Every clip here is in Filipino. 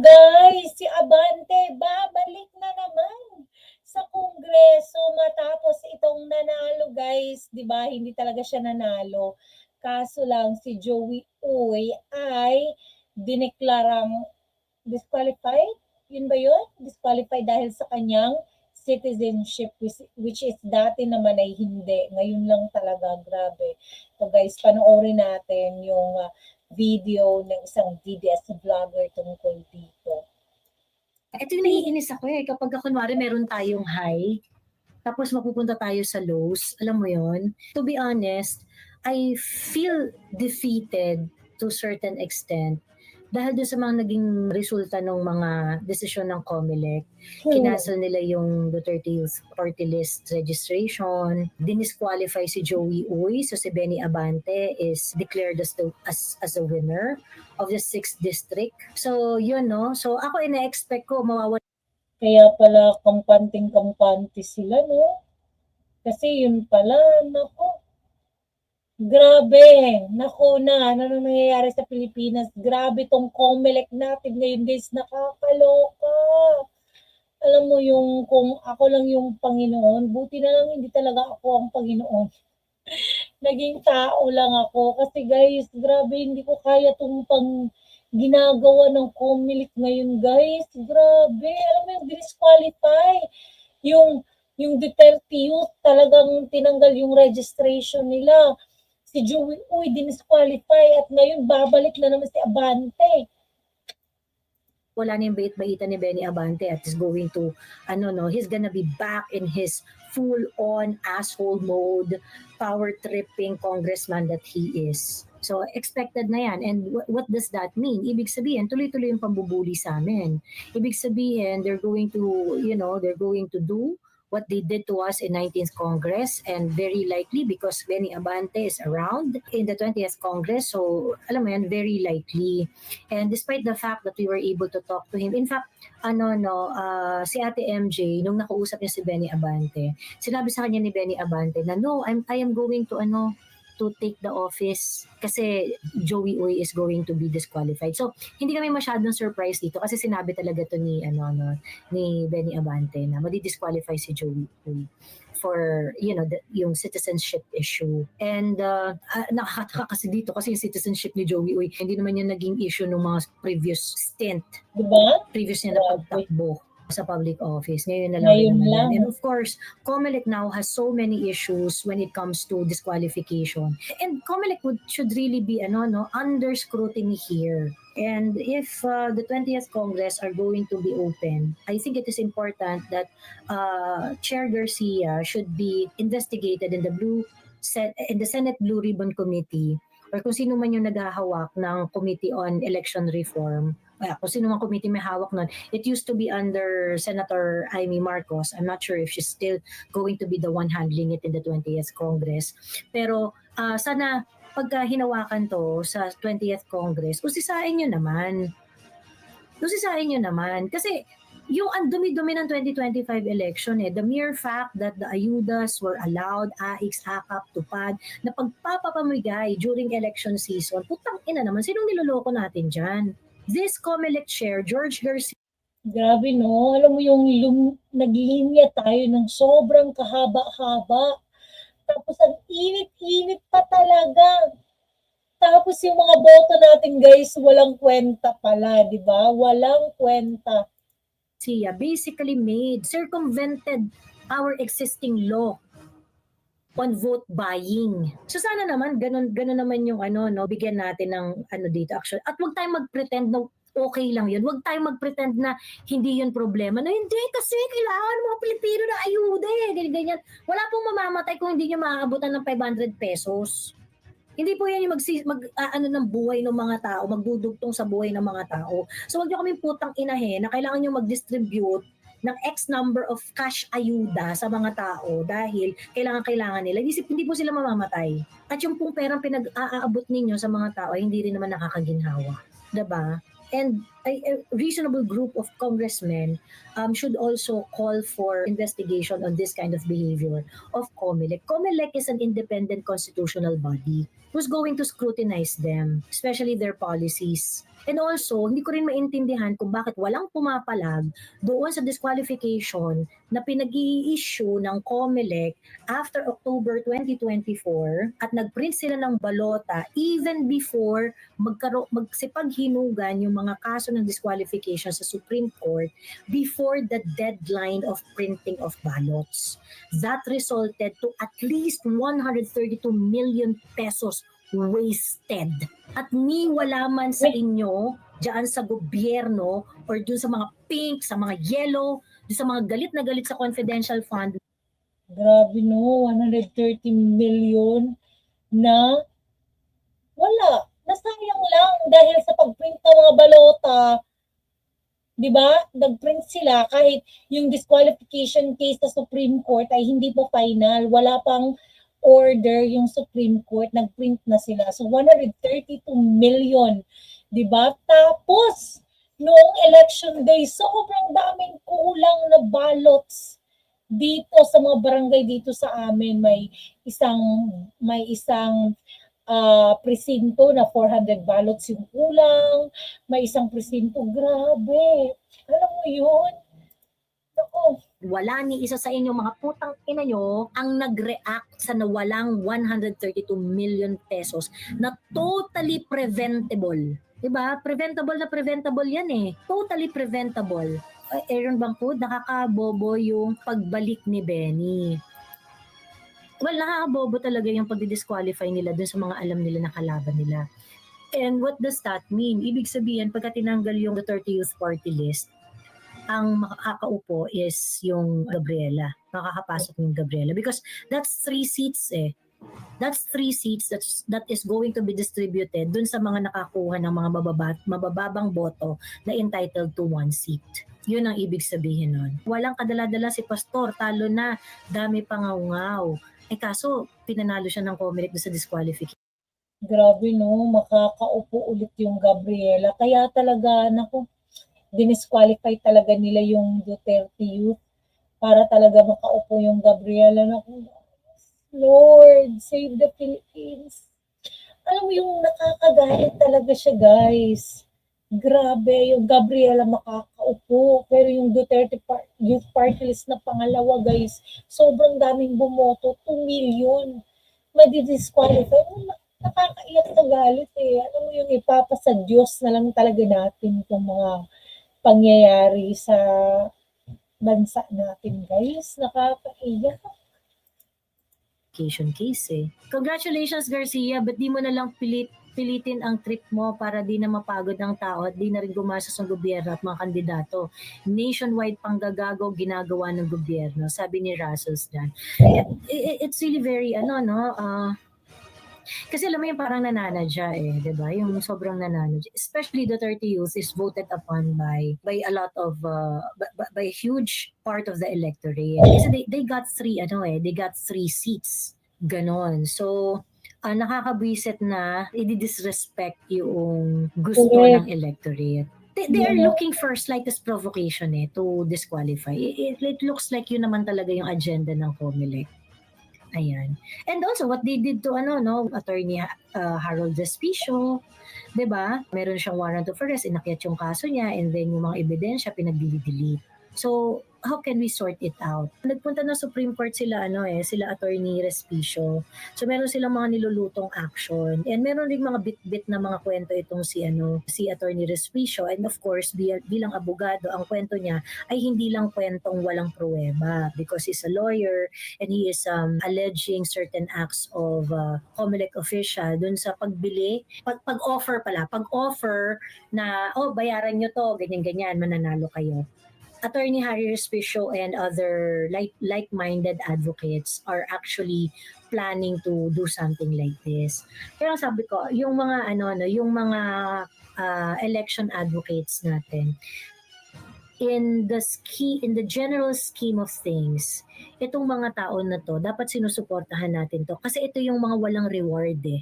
guys, si Abante babalik na naman sa Kongreso matapos itong nanalo guys, 'di ba? Hindi talaga siya nanalo. Kaso lang si Joey Uy ay dineklarang disqualified. Yun ba yun? Disqualified dahil sa kanyang citizenship which, which is dati naman ay hindi. Ngayon lang talaga, grabe. So guys, panoorin natin yung ah, video ng isang DDS vlogger tungkol dito. Ito yung naiinis ako eh. Kapag kunwari meron tayong high, tapos mapupunta tayo sa lows, alam mo yon To be honest, I feel defeated to certain extent dahil doon sa mga naging resulta ng mga desisyon ng COMELEC. Kinasal nila yung Duterte Youth Party List registration. Dinisqualify si Joey Uy. So si Benny Abante is declared as, the, as, as a winner of the 6th district. So yun no. So ako ina-expect ko mawawala Kaya pala kampanting-kampante sila, no? Kasi yun pala, nako. Grabe. Nako na, ano nang nangyayari sa Pilipinas? Grabe tong COMELEC natin ngayon, guys. Nakakaloka. Alam mo yung kung ako lang yung Panginoon, buti na lang hindi talaga ako ang Panginoon. Naging tao lang ako. Kasi guys, grabe, hindi ko kaya tong pang ginagawa ng Comelec ngayon, guys. Grabe. Alam mo yung disqualify. Yung, yung Duterte Youth, talagang tinanggal yung registration nila. Si Joey Uy, dinisqualify. At ngayon, babalik na naman si Abante. wala na yung bait-baitan ni Benny Abante at is going to, ano no, he's gonna be back in his full-on asshole mode, power-tripping congressman that he is. So, expected na yan. And wh- what does that mean? Ibig sabihin, tuloy-tuloy yung pambubuli sa amin. Ibig sabihin, they're going to, you know, they're going to do what they did to us in 19th Congress and very likely because Benny Abante is around in the 20th Congress. So, alam mo yan, very likely. And despite the fact that we were able to talk to him, in fact, ano no, ah, si Ate MJ nung nakausap niya si Benny Abante, sinabi sa kanya ni Benny Abante na no, I'm I am going to ano to take the office kasi Joey Uy is going to be disqualified. So, hindi kami masyadong surprised dito kasi sinabi talaga to ni ano no ni Benny Abante na madi-disqualify si Joey Uy for you know the, yung citizenship issue and uh, uh, nakakataka kasi dito kasi yung citizenship ni Joey Uy hindi naman yan naging issue ng mga previous stint Di ba? previous niya na pagtakbo sa public office. Ngayon na lang. Ngayon lang. And of course, COMELEC now has so many issues when it comes to disqualification. And COMELEC would, should really be ano, no, under scrutiny here. And if uh, the 20th Congress are going to be open, I think it is important that uh, Chair Garcia should be investigated in the blue set in the Senate Blue Ribbon Committee or kung sino man yung naghahawak ng Committee on Election Reform uh, kung sino man committee may hawak nun. It used to be under Senator Amy Marcos. I'm not sure if she's still going to be the one handling it in the 20th Congress. Pero ah, sana pagka hinawakan to sa 20th Congress, usisain nyo naman. Usisain nyo naman. Kasi yung ang dumi-dumi ng 2025 election eh, the mere fact that the ayudas were allowed, AIX, AKAP, TUPAD, na pagpapapamigay during election season, putang ina naman, sinong niloloko natin dyan? This COMELEC chair, George Garcia, Grabe no, alam mo yung lum- naglinya tayo ng sobrang kahaba-haba. Tapos ang init-init pa talaga. Tapos yung mga boto natin guys, walang kwenta pala, di ba? Walang kwenta. Basically made, circumvented our existing law on vote buying. So sana naman ganun ganun naman yung ano no bigyan natin ng ano dito action. At wag tayong mag-pretend na okay lang yun. Wag tayong mag-pretend na hindi yun problema. Na hindi kasi kailangan ng mga Pilipino na ayuda eh. Ganyan, ganyan. Wala pong mamamatay kung hindi nyo maaabutan ng 500 pesos. Hindi po yan yung mag, mag ah, ano ng buhay ng mga tao, magdudugtong sa buhay ng mga tao. So wag nyo kaming putang inahin na kailangan nyo mag-distribute ng X number of cash ayuda sa mga tao dahil kailangan-kailangan nila. Hindi, hindi po sila mamamatay. At yung pong perang pinag-aabot ninyo sa mga tao ay hindi rin naman nakakaginhawa. ba? And a, reasonable group of congressmen um, should also call for investigation on this kind of behavior of COMELEC. COMELEC is an independent constitutional body who's going to scrutinize them, especially their policies. And also, hindi ko rin maintindihan kung bakit walang pumapalag doon sa disqualification na pinag-i-issue ng COMELEC after October 2024 at nag-print sila ng balota even before magkaro magsipaghinugan yung mga kaso ng disqualification sa Supreme Court before the deadline of printing of ballots. That resulted to at least 132 million pesos wasted. At ni wala man sa inyo diyan sa gobyerno or dun sa mga pink, sa mga yellow, dun sa mga galit na galit sa confidential fund Grabe no, 130 million na wala. Nasayang lang dahil sa pag-print ng mga balota. 'Di ba? Nag-print sila kahit yung disqualification case sa Supreme Court ay hindi pa final. Wala pang order yung Supreme Court. Nag-print na sila. So 132 million. 'Di ba? Tapos noong election day, sobrang daming kulang na ballots dito sa mga barangay dito sa amin may isang may isang ah, presinto na 400 ballots yung kulang, may isang presinto, grabe. Alam mo yun? Ako, wala ni isa sa inyo mga putang ina nyo ang nag-react sa nawalang 132 million pesos na totally preventable. 'Di ba? Preventable na preventable yan eh. Totally preventable. Aaron Bangkod, nakakabobo yung pagbalik ni Benny. Well, nakakabobo talaga yung pag-disqualify nila dun sa mga alam nila na kalaban nila. And what does that mean? Ibig sabihin, pagka tinanggal yung Duterte Youth Party list, ang makakaupo is yung Gabriela. Makakapasok yung Gabriela. Because that's three seats eh. That's three seats that's, that is going to be distributed dun sa mga nakakuha ng mga mababa, mabababang boto na entitled to one seat. Yun ang ibig sabihin nun. Walang kadala-dala si Pastor, talo na, dami pangaungaw. Eh kaso, pinanalo siya ng Comelec sa disqualification. grabe no, makakaupo ulit yung Gabriela. Kaya talaga, naku, dinisqualify talaga nila yung Duterte youth para talaga makaupo yung Gabriela. Naku, Lord, save the Philippines. Alam mo yung nakakagalit talaga siya, guys. Grabe, yung Gabriela makakaupo. Pero yung Duterte par- Youth Party List na pangalawa, guys, sobrang daming bumoto. 2 million. Madi-disqualify. Na- Nakakaiyak sa galit eh. Alam mo yung ipapasa Diyos na lang talaga natin itong mga pangyayari sa bansa natin, guys. Nakakaiyak. case eh. Congratulations Garcia, but di mo na lang pilit pilitin ang trip mo para di na mapagod ng tao at di na rin gumastos ng gobyerno at mga kandidato. Nationwide panggagago ginagawa ng gobyerno, sabi ni Russell's dyan. It's really very, ano, no, ah, kasi alam mo yung parang nananadya eh, di ba? Yung sobrang nananadya. Especially the 30 youth is voted upon by by a lot of, uh, by- by a huge part of the electorate. Kasi they, they got three, ano eh, they got three seats. Ganon. So, ah, nakakabwisit na i-disrespect yung gusto Correct. ng electorate. They, they are Yeah. looking for slightest provocation eh to disqualify. It, it looks like yun naman talaga yung agenda ng COMELEC. Ayan. And also what they did to ano no, attorney uh, Harold Despicio, 'di ba? Meron siyang warrant of arrest, inakyat yung kaso niya and then yung mga ebidensya pinag-delete. So, how can we sort it out? Nagpunta na Supreme Court sila ano eh, sila attorney Respicio. So meron silang mga nilulutong action and meron ring mga bit-bit na mga kwento itong si ano, si attorney Respicio and of course bi- bilang abogado ang kwento niya ay hindi lang kwentong walang pruweba because he's a lawyer and he is um, alleging certain acts of uh, COMELEC official dun sa pagbili, pag, pag-offer pala, pag-offer na, oh, bayaran nyo to, ganyan-ganyan, mananalo kayo. Attorney Harry Respicio and other like like-minded advocates are actually planning to do something like this. Kaya sabi ko, yung mga ano ano, yung mga uh, election advocates natin in the ski in the general scheme of things, itong mga tao na to, dapat sinusuportahan natin to kasi ito yung mga walang reward eh.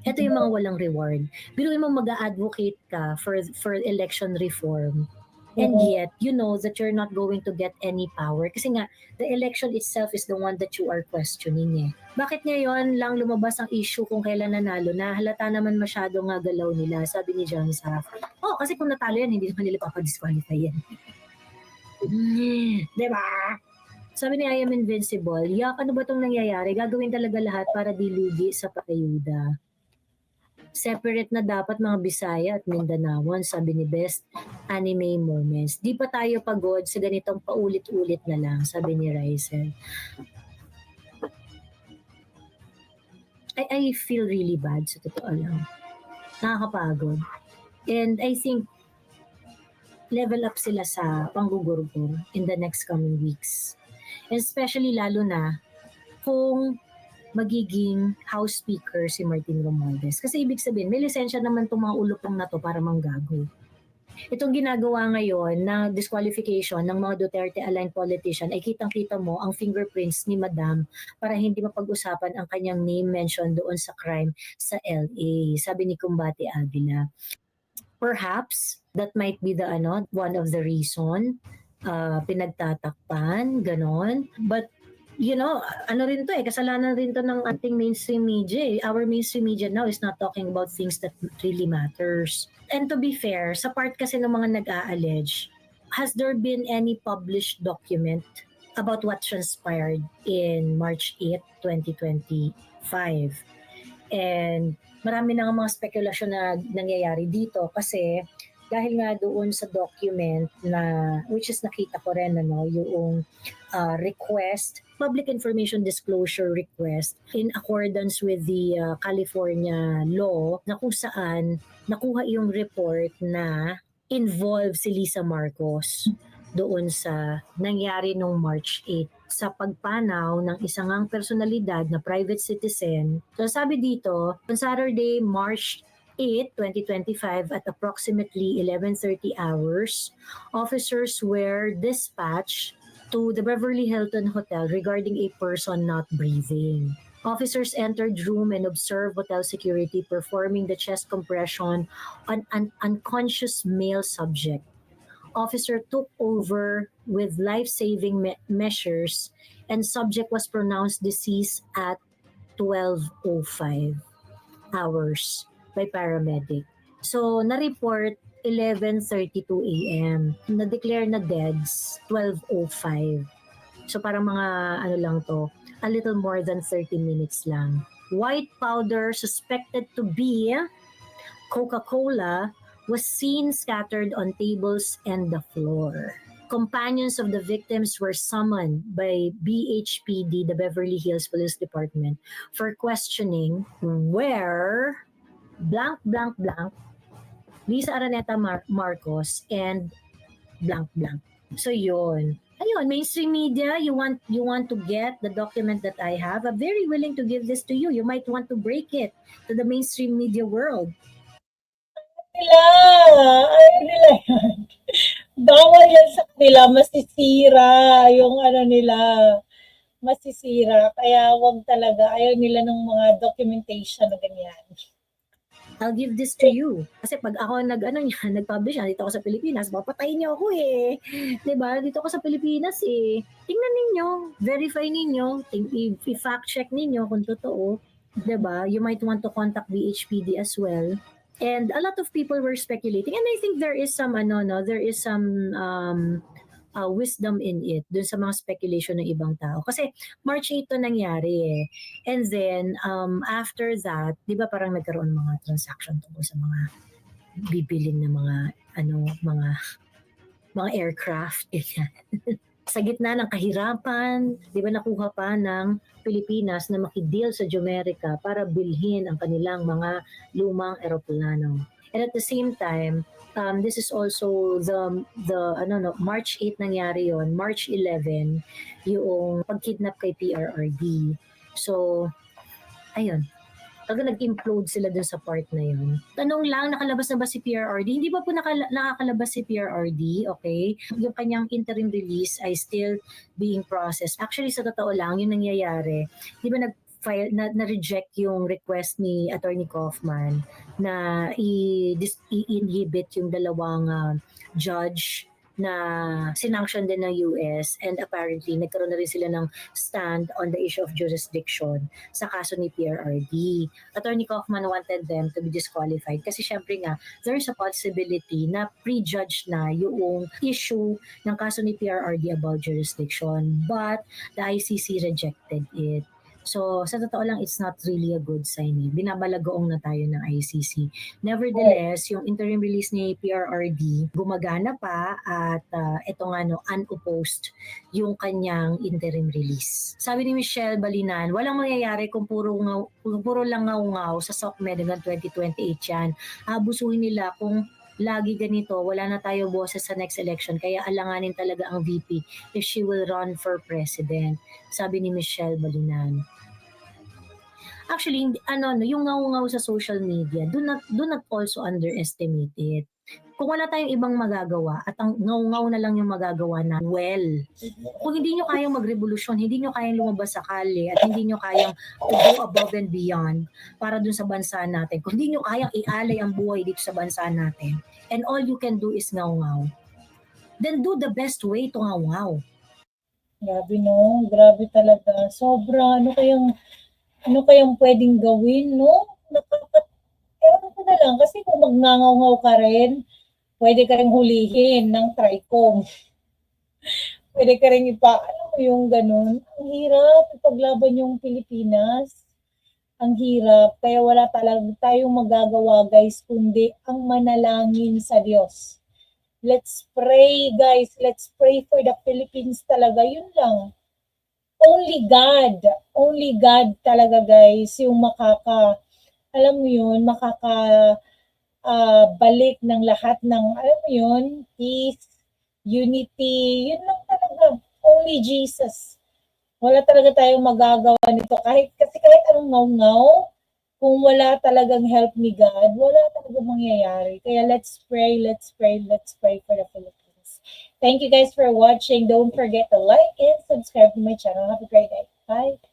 Ito yung mga walang reward. Biruin mo mag-advocate ka for for election reform And yet, you know that you're not going to get any power. Kasi nga, the election itself is the one that you are questioning eh. Bakit ngayon lang lumabas ang issue kung kailan nanalo na halata naman masyado nga galaw nila, sabi ni John Saraf. Oh, kasi kung natalo yan, hindi naman nila papadisqualify yan. diba? Sabi ni I am invincible, yak ano ba itong nangyayari? Gagawin talaga lahat para dilugi sa pakayuda. Separate na dapat mga Bisaya at Mindanawan, sabi ni Best Anime Moments. Di pa tayo pagod sa ganitong paulit-ulit na lang, sabi ni Rizel. I, I feel really bad sa totoo lang. Nakakapagod. And I think level up sila sa panggugurugong in the next coming weeks. Especially lalo na kung magiging House Speaker si Martin Romualdez. Kasi ibig sabihin, may lisensya naman itong mga ulupong na to para manggago. Itong ginagawa ngayon na disqualification ng mga Duterte-aligned politician ay kitang-kita mo ang fingerprints ni Madam para hindi mapag-usapan ang kanyang name mention doon sa crime sa LA. Sabi ni Kumbati Aguila. Perhaps that might be the ano one of the reason uh, pinagtatakpan ganon but you know ano rin to eh kasalanan rin to ng ating mainstream media eh. our mainstream media now is not talking about things that really matters and to be fair sa part kasi ng mga nag-a-allege has there been any published document about what transpired in March 8, 2025 and marami na mga spekulasyon na nangyayari dito kasi dahil nga doon sa document na which is nakita ko rin ano yung uh, request public information disclosure request in accordance with the uh, California law na kung saan nakuha yung report na involve si Lisa Marcos doon sa nangyari nung March 8 sa pagpanaw ng isang ngang personalidad na private citizen. So sabi dito, on Saturday, March 8, 2025 at approximately 11:30 hours, officers were dispatched to the Beverly Hilton Hotel regarding a person not breathing. Officers entered room and observed hotel security performing the chest compression on an unconscious male subject. Officer took over with life-saving me- measures and subject was pronounced deceased at 12:05 hours by paramedic. So, na-report 11.32 a.m. Na-declare na deads 12.05. So, parang mga ano lang to, a little more than 30 minutes lang. White powder suspected to be Coca-Cola was seen scattered on tables and the floor. Companions of the victims were summoned by BHPD, the Beverly Hills Police Department, for questioning where blank, blank, blank, Lisa Araneta Mar- Marcos, and blank, blank. So yun. Ayun, mainstream media, you want you want to get the document that I have. I'm very willing to give this to you. You might want to break it to the mainstream media world. Nila, ayaw nila yan. Bawal yan sa kanila, masisira yung ano nila, masisira. Kaya wag talaga, ayaw nila ng mga documentation na ganyan. I'll give this to you. Kasi pag ako nag ano yan, nag-publish yan dito ako sa Pilipinas, papatayin niyo ako eh. ba? Dito ako sa Pilipinas eh. Tingnan ninyo, verify ninyo, i-fact check ninyo kung totoo. ba? You might want to contact BHPD as well. And a lot of people were speculating and I think there is some ano no, there is some um uh, wisdom in it dun sa mga speculation ng ibang tao. Kasi March 8 to nangyari eh. And then, um, after that, di ba parang nagkaroon mga transaction tungkol sa mga bibilin na mga, ano, mga, mga aircraft, ganyan. sa gitna ng kahirapan, di ba nakuha pa ng Pilipinas na makideal sa Jumerica para bilhin ang kanilang mga lumang eroplano. And at the same time, um, this is also the the ano no March 8 nangyari yon March 11 yung pagkidnap kay PRRD so ayun talaga nag-implode sila dun sa part na yun. Tanong lang, nakalabas na ba si PRRD? Hindi pa po nakala- nakakalabas si PRRD, okay? Yung kanyang interim release ay still being processed. Actually, sa totoo lang, yung nangyayari, di ba nag file na, na-reject yung request ni Attorney Kaufman na i-inhibit yung dalawang ah, judge na sinanction din ng US and apparently nagkaroon na rin sila ng stand on the issue of jurisdiction sa kaso ni PRRD. Attorney Kaufman wanted them to be disqualified kasi syempre nga there is a possibility na prejudge na yung issue ng kaso ni PRRD about jurisdiction but the ICC rejected it. So, sa totoo lang, it's not really a good sign. Eh. Binabalagoong na tayo ng ICC. Nevertheless, yung interim release ni PRRD, gumagana pa at uh, ito nga no, unopposed yung kanyang interim release. Sabi ni Michelle Balinan, walang mangyayari kung puro, ngaw, kung puro lang ngaw-ngaw sa SOCMED hanggang 2028 yan. Abusuhin nila kung lagi ganito, wala na tayo boses sa next election, kaya alanganin talaga ang VP if she will run for president. Sabi ni Michelle Balinan. Actually, ano, no, yung ngaw-ngaw sa social media, do not, do not also underestimate it. Kung wala tayong ibang magagawa at ang ngaw-ngaw na lang yung magagawa na, well, kung hindi nyo kayang magrevolusyon, hindi nyo kayang lumabas sa kalye at hindi nyo kayang to go above and beyond para dun sa bansa natin, kung hindi nyo kayang ialay ang buhay dito sa bansa natin, and all you can do is ngaw-ngaw, then do the best way to ngaw-ngaw. Grabe no, grabe talaga. Sobra, ano kayang, ano kayang pwedeng gawin, no? Nakakat, ewan ko na lang, kasi kung magngangaw-ngaw ka rin, pwede ka rin hulihin ng TRICOM. pwede ka rin ipa, ano mo yung ganun. Ang hirap, ipaglaban yung Pilipinas. Ang hirap, kaya wala talaga tayong magagawa, guys, kundi ang manalangin sa Diyos. Let's pray, guys. Let's pray for the Philippines talaga. Yun lang. Only God. Only God talaga, guys. Yung makaka, alam mo yun, makaka ah, balik ng lahat ng, alam mo yun, peace, unity. Yun lang talaga. Only Jesus. Wala talaga tayong magagawa nito. Kahit, kasi kahit anong ngaw-ngaw, kung wala talagang help ni God, wala talagang mangyayari. Kaya let's pray, let's pray, let's pray for the Philippines. Thank you guys for watching. Don't forget to like and subscribe to my channel. Have a great day. Bye.